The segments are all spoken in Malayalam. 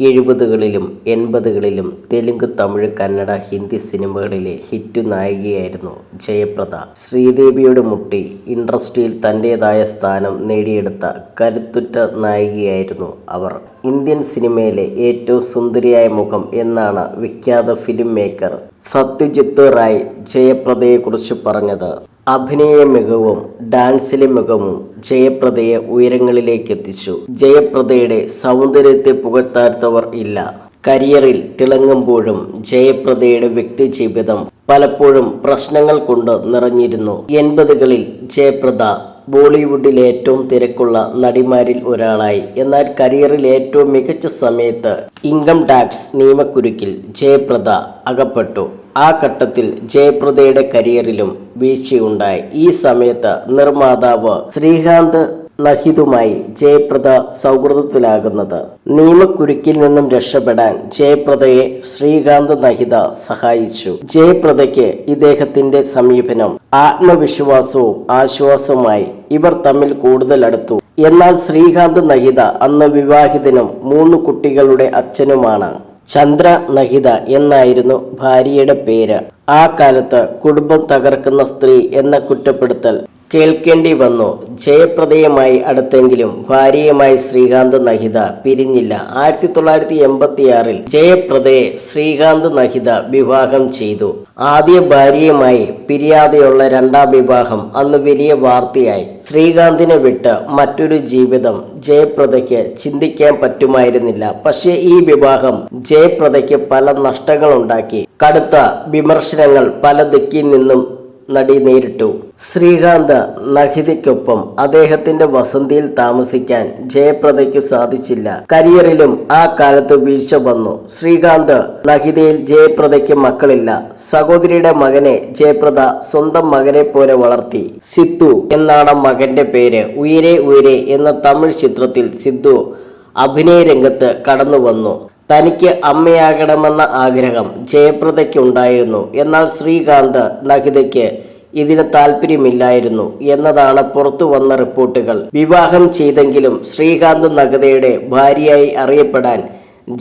എഴുപതുകളിലും എൺപതുകളിലും തെലുങ്ക് തമിഴ് കന്നഡ ഹിന്ദി സിനിമകളിലെ ഹിറ്റ് നായികയായിരുന്നു ജയപ്രദ. ശ്രീദേവിയുടെ മുട്ടി ഇൻഡസ്ട്രിയിൽ തന്റെതായ സ്ഥാനം നേടിയെടുത്ത കരുത്തുറ്റ നായികയായിരുന്നു അവർ. ഇന്ത്യൻ സിനിമയിലെ ഏറ്റവും സുന്ദരിയായ മുഖം എന്നാണ് വിഖ്യാത ഫിലിം മേക്കർ സത്യജിത്ത് റായ് ജയപ്രദയെക്കുറിച്ച് പറഞ്ഞത്. അഭിനയ മികവും ഡാൻസിലെ മികവും ജയപ്രദയെ ഉയരങ്ങളിലേക്ക് എത്തിച്ചു ജയപ്രദയുടെ സൗന്ദര്യത്തെ പുകഴ്ത്താത്തവർ ഇല്ല. കരിയറിൽ തിളങ്ങുമ്പോഴും ജയപ്രദയുടെ വ്യക്തി ജീവിതം പലപ്പോഴും പ്രശ്നങ്ങൾ കൊണ്ട് നിറഞ്ഞിരുന്നു. എൺപതുകളിൽ ജയപ്രദ ബോളിവുഡിലെ ഏറ്റവും തിരക്കുള്ള നടിമാരിൽ ഒരാളായി. എന്നാൽ കരിയറിൽ ഏറ്റവും മികച്ച സമയത്ത് ഇൻകം ടാക്സ് നിയമക്കുരുക്കിൽ ജയപ്രദ അകപ്പെട്ടു. ആ ഘട്ടത്തിൽ ജയപ്രദയുടെ കരിയറിലും വീഴ്ചയുണ്ടായി. ഈ സമയത്ത് നിർമ്മാതാവ് ശ്രീകാന്ത് നഹിതുമായി ജയപ്രദ സൗഹൃദത്തിലാകുന്നത്. നിയമക്കുരുക്കിൽ നിന്നും രക്ഷപ്പെടാൻ ജയപ്രദയെ ശ്രീകാന്ത് നഹിത സഹായിച്ചു. ജയപ്രദയ്ക്ക് ഇദ്ദേഹത്തിന്റെ സമീപനം ആത്മവിശ്വാസവും ആശ്വാസവുമായി ഇവർ തമ്മിൽ കൂടുതൽ അടുത്തു. എന്നാൽ ശ്രീകാന്ത് നഹിത അന്ന് വിവാഹിതനും മൂന്ന് കുട്ടികളുടെ അച്ഛനുമാണ്. ചന്ദ്ര നഹിത എന്നായിരുന്നു ഭാര്യയുടെ പേര്. ആ കാലത്ത് കുടുംബം തകർക്കുന്ന സ്ത്രീ എന്ന കുറ്റപ്പെടുത്തൽ കേൾക്കേണ്ടി വന്നു. ജയപ്രദയുമായി അടുത്തെങ്കിലും ഭാര്യയുമായി ശ്രീകാന്ത് നഹിത പിരിഞ്ഞില്ല. ആയിരത്തി തൊള്ളായിരത്തി എൺപത്തിയാറിൽ ജയപ്രദയെ ശ്രീകാന്ത് നഹിത വിവാഹം ചെയ്തു. ആദ്യ ഭാര്യയുമായി പിരിയാതെയുള്ള രണ്ടാം വിവാഹം അന്ന് വലിയ വാർത്തയായി. ശ്രീകാന്തിനെ വിട്ട് മറ്റൊരു ജീവിതം ജയപ്രദയ്ക്ക് ചിന്തിക്കാൻ പറ്റുമായിരുന്നില്ല. പക്ഷേ ഈ വിവാഹം ജയപ്രദയ്ക്ക് പല നഷ്ടങ്ങളുണ്ടാക്കി. കടുത്ത വിമർശനങ്ങൾ പല ദിക്കിൽ നിന്നും നടി നേരിട്ടു. ശ്രീകാന്ത് നഹിതയ്ക്കൊപ്പം അദ്ദേഹത്തിന്റെ വസന്തിയിൽ താമസിക്കാൻ ജയപ്രദയ്ക്ക് സാധിച്ചില്ല. കരിയറിലും ആ കാലത്ത് വീഴ്ച വന്നു. ശ്രീകാന്ത് നഹിതയിൽ ജയപ്രദയ്ക്ക് മക്കളില്ല. സഹോദരിയുടെ മകനെ ജയപ്രദ സ്വന്തം മകനെ പോലെ വളർത്തി. സിദ്ധു എന്നാണ് മകന്റെ പേര്. ഉയരെ ഉയരെ എന്ന തമിഴ് ചിത്രത്തിൽ സിദ്ധു അഭിനയ രംഗത്ത് കടന്നു വന്നു തനിക്ക് അമ്മയാകണമെന്ന ആഗ്രഹം ജയപ്രദയ്ക്ക് ഉണ്ടായിരുന്നു എന്നാൽ ശ്രീകാന്ത് നഹിതയ്ക്ക് ഇതിന് താല്പര്യമില്ലായിരുന്നു എന്നതാണ് പുറത്തു വന്ന റിപ്പോർട്ടുകൾ. വിവാഹം ചെയ്തെങ്കിലും ശ്രീകാന്ത് നഗതയുടെ ഭാര്യയായി അറിയപ്പെടാൻ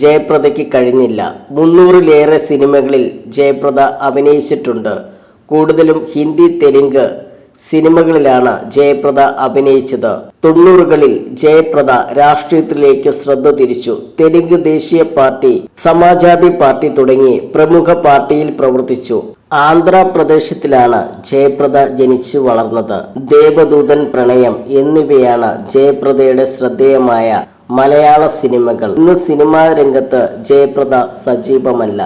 ജയപ്രദയ്ക്ക് കഴിഞ്ഞില്ല. മുന്നൂറിലേറെ സിനിമകളിൽ ജയപ്രദ അഭിനയിച്ചിട്ടുണ്ട്. കൂടുതലും ഹിന്ദി തെലുങ്ക് സിനിമകളിലാണ് ജയപ്രദ അഭിനയിച്ചത്. തൊണ്ണൂറുകളിൽ ജയപ്രദ രാഷ്ട്രീയത്തിലേക്ക് ശ്രദ്ധ തിരിച്ചു. തെലുങ്ക് ദേശീയ പാർട്ടി സമാജ്വാദി പാർട്ടി തുടങ്ങി പ്രമുഖ പാർട്ടിയിൽ പ്രവർത്തിച്ചു. ആന്ധ്രാപ്രദേശത്തിലാണ് ജയപ്രദ ജനിച്ചു വളർന്നത്. ദേവദൂതൻ പ്രണയം എന്നിവയാണ് ജയപ്രദയുടെ ശ്രദ്ധേയമായ മലയാള സിനിമകൾ. ഇന്ന് സിനിമാ രംഗത്ത് ജയപ്രദ സജീവമല്ല.